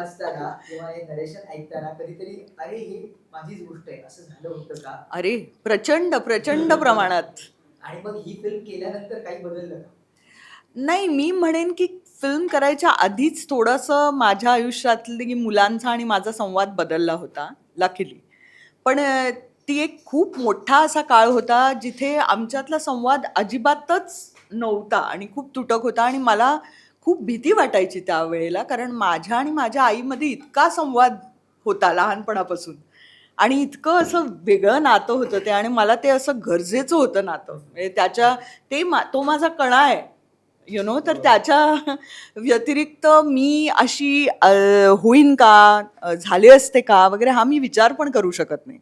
वाचताना किंवा हे नरेशन ऐकताना कधीतरी अरे हे माझीच गोष्ट आहे असं झालं होतं का? अरे प्रचंड प्रचंड प्रमाणात. आणि मग ही फिल्म केल्यानंतर काही बदललं का? नाही मी म्हणेन की फिल्म करायच्या आधीच थोडंसं माझ्या आयुष्यातली मुलांचा आणि माझा संवाद बदलला होता लकीली पण ती एक खूप मोठा असा काळ होता जिथे आमच्यातला संवाद अजिबातच नव्हता आणि खूप तुटक होता आणि मला खूप भीती वाटायची त्यावेळेला कारण माझ्या आणि माझ्या आईमध्ये इतका संवाद होता लहानपणापासून. आणि इतकं असं वेगळं नातं होतं ते आणि मला ते असं गरजेचं होतं नातं. म्हणजे त्याच्या ते मा तो माझा कणा आहे. यु नो तर त्याच्या व्यतिरिक्त मी अशी होईन का? झाले असते का? वगैरे हा मी विचार पण करू शकत नाही.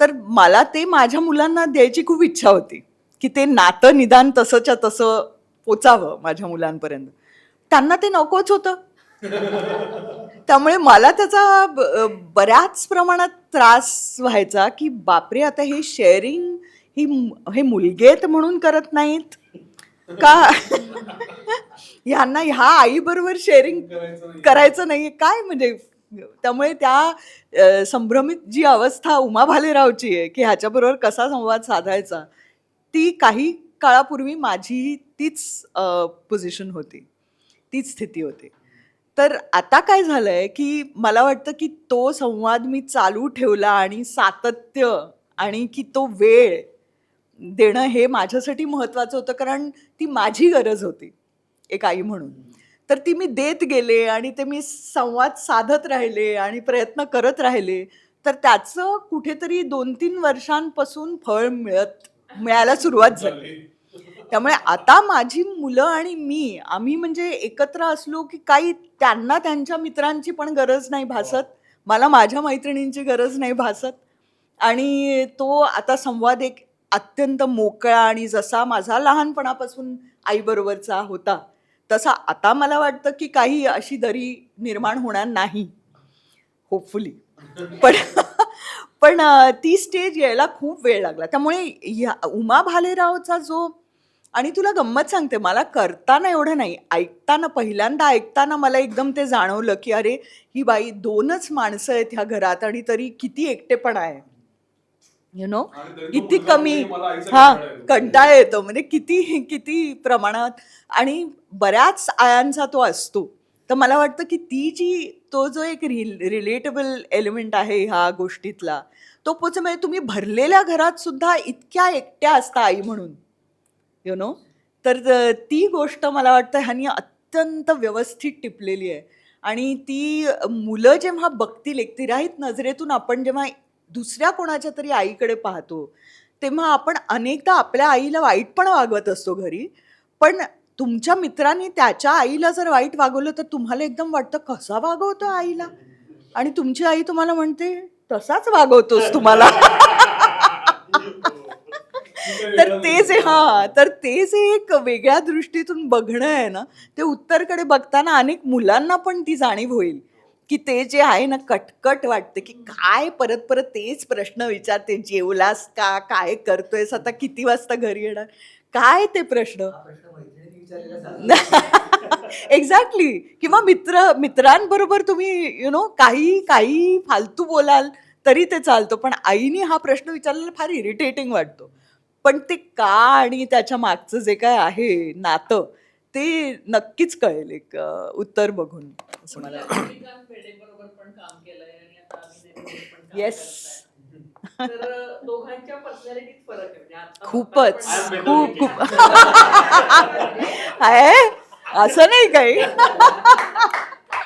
तर मला ते माझ्या मुलांना द्यायची खूप इच्छा होती की ते नातं निदान तसंच्या तसं पोचावं माझ्या मुलांपर्यंत. त्यांना ते नकोच होतं. त्यामुळे मला त्याचा बऱ्याच प्रमाणात त्रास व्हायचा की बापरे आता हे शेअरिंग ही हे मुलगेत आहेत म्हणून करत नाहीत. का? ह्यांना ह्या आईबरोबर शेअरिंग करायचं नाही काय म्हणजे त्यामुळे त्या संभ्रमित जी अवस्था उमा भालेरावची आहे की ह्याच्याबरोबर कसा संवाद साधायचा ती काही काळापूर्वी माझी तीच पोझिशन होती. तीच स्थिती होती. तर आता काय झालंय की मला वाटतं की तो संवाद मी चालू ठेवला आणि सातत्य आणि की तो वेळ देणं हे माझ्यासाठी महत्त्वाचं होतं कारण ती माझी गरज होती एक आई म्हणून. तर ती मी देत गेले आणि ते मी संवाद साधत राहिले आणि प्रयत्न करत राहिले तर त्याचं कुठेतरी दोन तीन वर्षांपासून फळ मिळत मिळायला सुरुवात झाली. त्यामुळे आता माझी मुलं आणि मी आम्ही म्हणजे एकत्र असलो की काही त्यांना त्यांच्या मित्रांची पण गरज नाही भासत. मला माझ्या मैत्रिणींची गरज नाही भासत. आणि तो आता संवाद एक अत्यंत मोकळा आणि जसा माझा लहानपणापासून आईबरोबरचा होता तसा आता मला वाटतं की काही अशी दरी निर्माण होणार नाही. होपफुली पण पण ती स्टेज यायला खूप वेळ लागला. त्यामुळे ह्या उमा भालेरावचा जो आणि तुला गंमत सांगते मला करताना एवढं नाही ऐकताना पहिल्यांदा ऐकताना मला एकदम ते जाणवलं की अरे ही बाई दोनच माणसं आहेत ह्या घरात आणि तरी किती एकटेपणा आहे. यु नो किती कमी हा कंटाळा येतो. म्हणजे किती किती प्रमाणात. आणि बऱ्याच आयांचा तो असतो. तर मला वाटतं की ती जी तो जो एक रिल रिलेटेबल एलिमेंट आहे ह्या गोष्टीतला तो पोच म्हणजे तुम्ही भरलेल्या घरात सुद्धा इतक्या एकट्या असता आई म्हणून. यु नो तर ती गोष्ट मला वाटतं ह्यांनी अत्यंत व्यवस्थित टिपलेली आहे. आणि ती मुलं जेव्हा बघतील एक तिराहीत नजरेतून आपण जेव्हा दुसऱ्या कोणाच्या तरी आईकडे पाहतो तेव्हा आपण अनेकदा आपल्या आईला वाईट पण वागवत असतो घरी. पण तुमच्या मित्रांनी त्याच्या आईला जर वाईट वागवलं तर तुम्हाला एकदम वाटतं कसा वागवतो आईला? आणि तुमची आई तुम्हाला म्हणते तसाच वागवतोस तुम्हाला. तर ते जे हा. तर ते जे एक वेगळ्या दृष्टीतून बघणं आहे ना ते उत्तरकडे बघताना अनेक मुलांना पण ती जाणीव होईल. की ते जे आहे ना कटकट वाटते की काय परत परत तेच प्रश्न विचारते जेवलास का काय करतोयस आता किती वाजता घरी येणार? काय ते प्रश्न? एक्झॅक्टली किंवा मित्र मित्रांबरोबर तुम्ही यु नो काही काही फालतू बोलाल तरी ते चालतं. पण आईने हा प्रश्न विचारलेला फार इरिटेटिंग वाटतो. पण ते का आणि त्याच्या मागचं जे काय आहे नातं ते नक्कीच कळेल एक अ, उत्तर बघून असं मला वाटतं. रजनीकांत बेडेबरोबर पण काम केलंय आणि आता अभिनेत्रीबरोबर पण काम Yes. करताय. तर दोघांच्या पर्सनॅलिटीत फरक आहे म्हणजे आता खूपच खूप खूप आहे असं नाही काही